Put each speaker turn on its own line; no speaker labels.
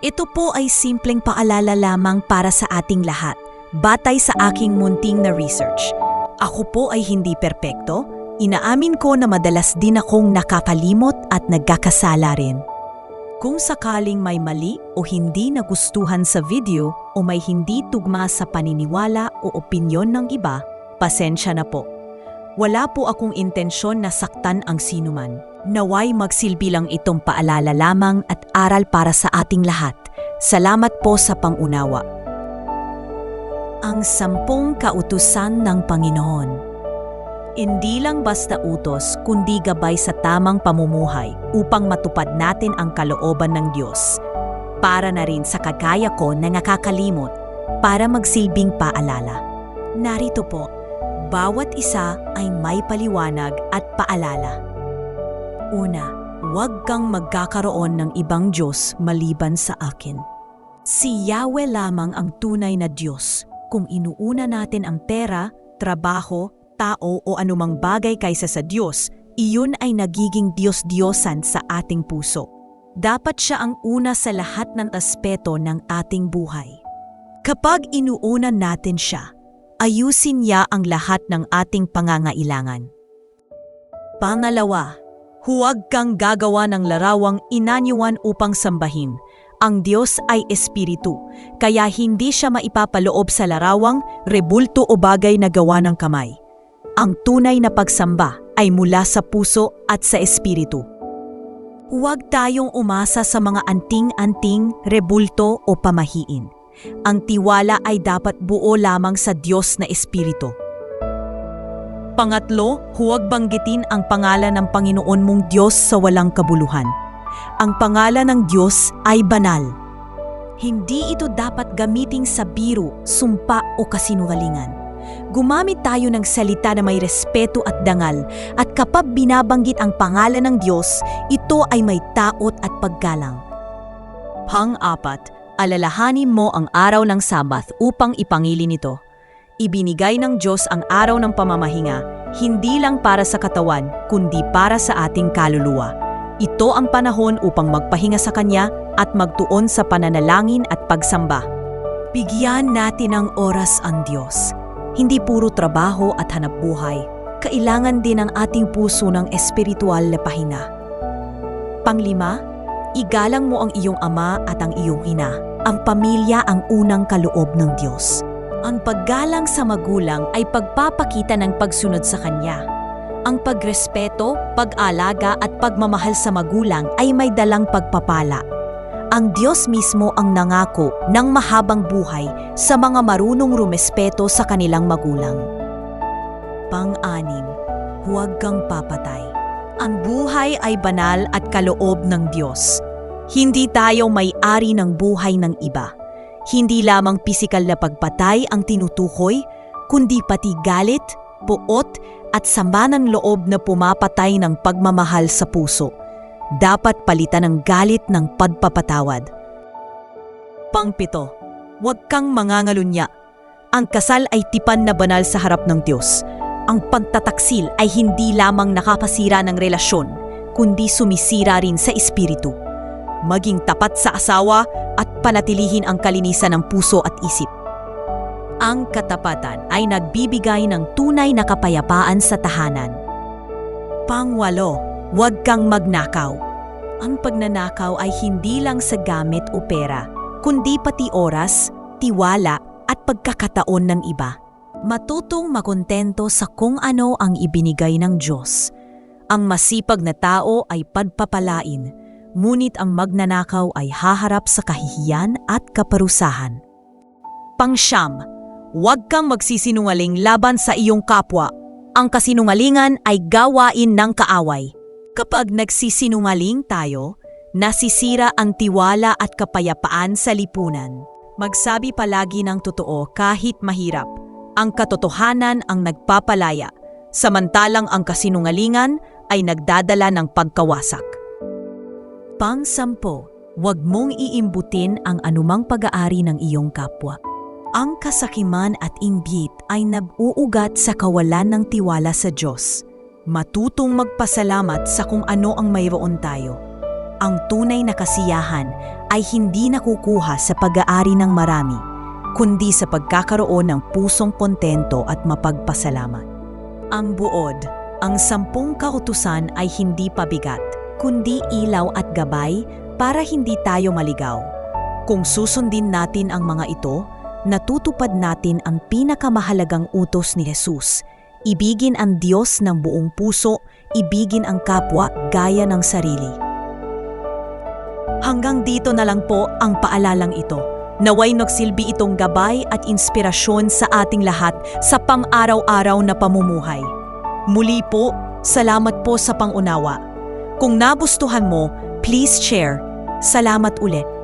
Ito po ay simpleng paalala lamang para sa ating lahat, batay sa aking munting na research. Ako po ay hindi perpekto, inaamin ko na madalas din akong nakakalimot at nagkakasala rin. Kung sakaling may mali o hindi nagustuhan sa video o may hindi tugma sa paniniwala o opinyon ng iba, pasensya na po. Wala po akong intensyon na saktan ang sinuman. Naway magsilbi lang itong paalala lamang at aral para sa ating lahat. Salamat po sa pangunawa. Ang sampung kautusan ng Panginoon Hindi lang basta utos, kundi gabay sa tamang pamumuhay upang matupad natin ang kalooban ng Diyos. Para na rin sa kagaya ko na nakakalimot, para magsilbing paalala. Narito po, bawat isa ay may paliwanag at paalala. Una, huwag kang magkakaroon ng ibang Diyos maliban sa akin. Si Yahweh lamang ang tunay na Diyos. Kung inuuna natin ang pera, trabaho, tao o anumang bagay kaysa sa Diyos, iyon ay nagiging Diyos-Diyosan sa ating puso. Dapat siya ang una sa lahat ng aspeto ng ating buhay. Kapag inuunan natin siya, ayusin niya ang lahat ng ating pangangailangan. Pangalawa, huwag kang gagawa ng larawang inanyuan upang sambahin. Ang Diyos ay espiritu, kaya hindi siya maipapaloob sa larawang, rebulto o bagay na gawa ng kamay. Ang tunay na pagsamba ay mula sa puso at sa espiritu. Huwag tayong umasa sa mga anting-anting, rebulto o pamahiin. Ang tiwala ay dapat buo lamang sa Diyos na Espiritu. Pangatlo, huwag banggitin ang pangalan ng Panginoon mong Diyos sa walang kabuluhan. Ang pangalan ng Diyos ay banal. Hindi ito dapat gamiting sa biro, sumpa o kasinungalingan. Gumamit tayo ng salita na may respeto at dangal at kapag binabanggit ang pangalan ng Diyos, ito ay may taot at paggalang. Pang-apat, alalahanin mo ang araw ng Sabath upang ipangili nito. Ibinigay ng Diyos ang araw ng pamamahinga, hindi lang para sa katawan, kundi para sa ating kaluluwa. Ito ang panahon upang magpahinga sa Kanya at magtuon sa pananalangin at pagsamba. Bigyan natin ng oras ang Diyos. Hindi puro trabaho at hanap buhay. Kailangan din ang ating puso ng espiritual na pahinga. Panglima, igalang mo ang iyong ama at ang iyong ina. Ang pamilya ang unang kaloob ng Diyos. Ang paggalang sa magulang ay pagpapakita ng pagsunod sa Kanya. Ang pagrespeto, pag-alaga at pagmamahal sa magulang ay may dalang pagpapala. Ang Diyos mismo ang nangako ng mahabang buhay sa mga marunong rumespeto sa kanilang magulang. Pang-anim, huwag kang papatay. Ang buhay ay banal at kaloob ng Diyos. Hindi tayo may-ari ng buhay ng iba. Hindi lamang pisikal na pagpatay ang tinutukoy, kundi pati galit, puot at sama ng loob na pumapatay ng pagmamahal sa puso. Dapat palitan ng galit ng pagpapatawad. Pangpito, huwag kang mangangalunya. Ang kasal ay tipan na banal sa harap ng Diyos. Ang pagtataksil ay hindi lamang nakapasira ng relasyon, kundi sumisira rin sa espiritu. Maging tapat sa asawa at panatilihin ang kalinisan ng puso at isip. Ang katapatan ay nagbibigay ng tunay na kapayapaan sa tahanan. Pangwalo, huwag kang magnakaw. Ang pagnanakaw ay hindi lang sa gamit o pera, kundi pati oras, tiwala at pagkakataon ng iba. Matutong makontento sa kung ano ang ibinigay ng Diyos. Ang masipag na tao ay padpapalain, ngunit ang magnanakaw ay haharap sa kahihiyan at kaparusahan. Pangsyam, huwag kang magsisinungaling laban sa iyong kapwa. Ang kasinungalingan ay gawain ng kaaway. Kapag nagsisinungaling tayo, nasisira ang tiwala at kapayapaan sa lipunan. Magsabi palagi ng totoo kahit mahirap. Ang katotohanan ang nagpapalaya, samantalang ang kasinungalingan ay nagdadala ng pagkawasak. Pang-sampo, huwag mong iimbutin ang anumang pag-aari ng iyong kapwa. Ang kasakiman at inggit ay nag-uugat sa kawalan ng tiwala sa Diyos. Matutong magpasalamat sa kung ano ang mayroon tayo. ang tunay na kasiyahan ay hindi nakukuha sa pag-aari ng marami, kundi sa pagkakaroon ng pusong kontento at mapagpasalamat. Ang buod, ang sampung kautusan ay hindi pabigat, kundi ilaw at gabay para hindi tayo maligaw. Kung susundin natin ang mga ito, natutupad natin ang pinakamahalagang utos ni Jesus. Ibigin ang Diyos ng buong puso, ibigin ang kapwa gaya ng sarili. Hanggang dito na lang po ang paalalang ito. Naway nagsilbi itong gabay at inspirasyon sa ating lahat sa pang-araw-araw na pamumuhay. Muli po, salamat po sa pangunawa. Kung nabustuhan mo, please share. Salamat ulit.